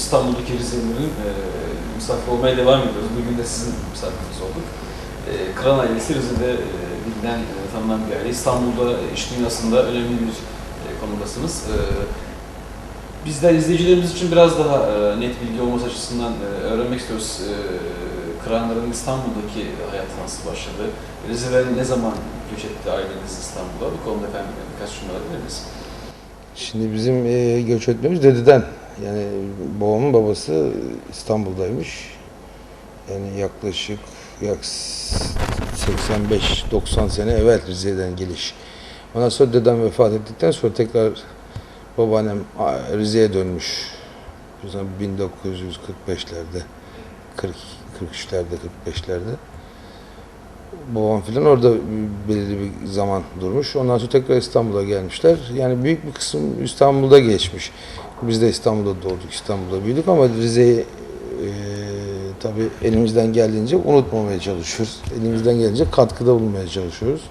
İstanbul'daki Rizelilerin e, misafir olmaya devam ediyoruz. Bugün de sizin misafiriniz olduk. E, Kıran ailesi Rize'de e, bilinen, e, tanınan bir aile. İstanbul'da iş dünyasında önemli bir e, konumdasınız. E, bizler izleyicilerimiz için biraz daha e, net bilgi olması açısından e, öğrenmek istiyoruz. E, Kıranların İstanbul'daki hayatı nasıl başladı? Rize'den ne zaman göç etti aileniz İstanbul'a? Bu konuda efendim birkaç cümle alabilir miyiz? Şimdi bizim e, göç etmemiz dededen. Yani babamın babası İstanbul'daymış. Yani yaklaşık yak 85-90 sene evvel Rize'den geliş. Ondan sonra dedem vefat ettikten sonra tekrar babaannem Rize'ye dönmüş. O zaman 1945'lerde, 40, 43'lerde, 45'lerde. Babam filan orada belirli bir zaman durmuş. Ondan sonra tekrar İstanbul'a gelmişler. Yani büyük bir kısım İstanbul'da geçmiş. Biz de İstanbul'da doğduk, İstanbul'da büyüdük ama Rize'yi e, tabii elimizden geldiğince unutmamaya çalışıyoruz. Elimizden gelince katkıda bulunmaya çalışıyoruz.